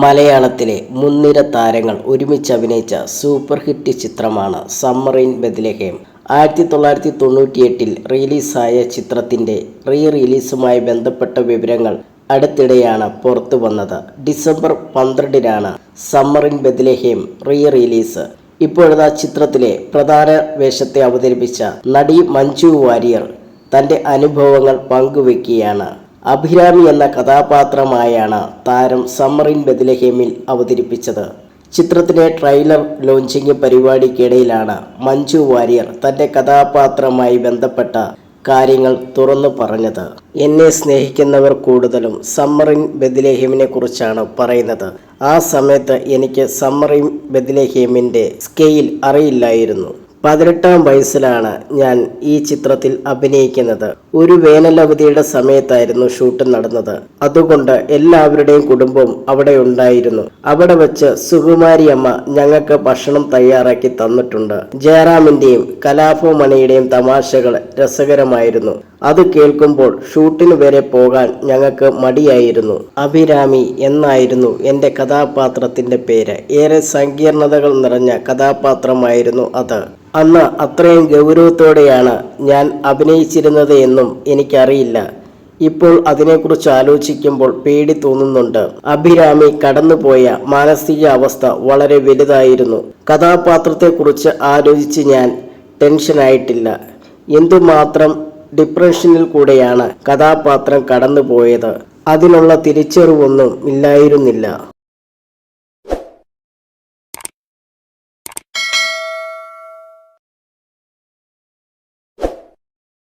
മലയാളത്തിലെ മുൻനിര താരങ്ങൾ ഒരുമിച്ച് അഭിനയിച്ച സൂപ്പർ ഹിറ്റ് ചിത്രമാണ് സമ്മർ ഇൻ ബെത്ലഹേം ആയിരത്തി തൊള്ളായിരത്തി തൊണ്ണൂറ്റിയെട്ടിൽ റിലീസായ ചിത്രത്തിന്റെ റീ റിലീസുമായി ബന്ധപ്പെട്ട വിവരങ്ങൾ അടുത്തിടെയാണ് പുറത്തു വന്നത്. December പന്ത്രണ്ടിനാണ് summer in Bethlehem re release ഇപ്പോഴത്തെ ചിത്രത്തിലെ പ്രധാന വേഷത്തെ അവതരിപ്പിച്ച നടി മഞ്ജു വാര്യർ തന്റെ അനുഭവങ്ങൾ പങ്കുവെക്കുകയാണ്. അഭിരാമി എന്ന കഥാപാത്രമായാണ് താരം സമ്മറിൻ ബദലഹേമിൽ അവതരിപ്പിച്ചത്. ചിത്രത്തിലെ ട്രെയിലർ ലോഞ്ചിങ് പരിപാടിക്കിടയിലാണ് മഞ്ജു വാര്യർ തന്റെ കഥാപാത്രമായി ബന്ധപ്പെട്ട കാര്യങ്ങൾ തുറന്നു പറഞ്ഞത്. എന്നെ സ്നേഹിക്കുന്നവർ കൂടുതലും സമ്മറിൻ ബെദ്ലേഹേമിനെ കുറിച്ചാണ് പറയുന്നത്. ആ സമയത്ത് എനിക്ക് സമ്മറിൻ ബെദ്ലേഹേമിന്റെ സ്കെയിൽ അറിയില്ലായിരുന്നു. പതിനെട്ടാം വയസ്സിലാണ് ഞാൻ ഈ ചിത്രത്തിൽ അഭിനയിക്കുന്നത്. ഒരു വേനലവധിയുടെ സമയത്തായിരുന്നു ഷൂട്ട് നടന്നത്. അതുകൊണ്ട് എല്ലാവരുടെയും കുടുംബം അവിടെ ഉണ്ടായിരുന്നു. അവിടെ വെച്ച് സുകുമാരി അമ്മ ഞങ്ങൾക്ക് ഭക്ഷണം തയ്യാറാക്കി തന്നിട്ടുണ്ട്. ജയറാമിന്റെയും കലാഭവമണിയുടെയും തമാശകൾ രസകരമായിരുന്നു. അത് കേൾക്കുമ്പോൾ ഷൂട്ടിന് വരെ പോകാൻ ഞങ്ങൾക്ക് മടിയായിരുന്നു. അഭിരാമി എന്നായിരുന്നു എന്റെ കഥാപാത്രത്തിന്റെ പേര്. ഏറെ സങ്കീർണതകൾ നിറഞ്ഞ കഥാപാത്രമായിരുന്നു അത്. അന്ന് അത്രയും ഗൗരവത്തോടെയാണ് ഞാൻ അഭിനയിച്ചിരുന്നത് എന്നും എനിക്കറിയില്ല. ഇപ്പോൾ അതിനെക്കുറിച്ച് ആലോചിക്കുമ്പോൾ പേടി തോന്നുന്നുണ്ട്. അഭിരാമി കടന്നുപോയ മാനസിക അവസ്ഥ വളരെ വലുതായിരുന്നു. കഥാപാത്രത്തെക്കുറിച്ച് ആലോചിച്ച് ഞാൻ ടെൻഷനായിട്ടില്ല. എന്തുമാത്രം ഡിപ്രഷനിൽ കൂടെയാണ് കഥാപാത്രം കടന്നുപോയത്. അതിനുള്ള തിരിച്ചറിവൊന്നും ഇല്ലായിരുന്നില്ല.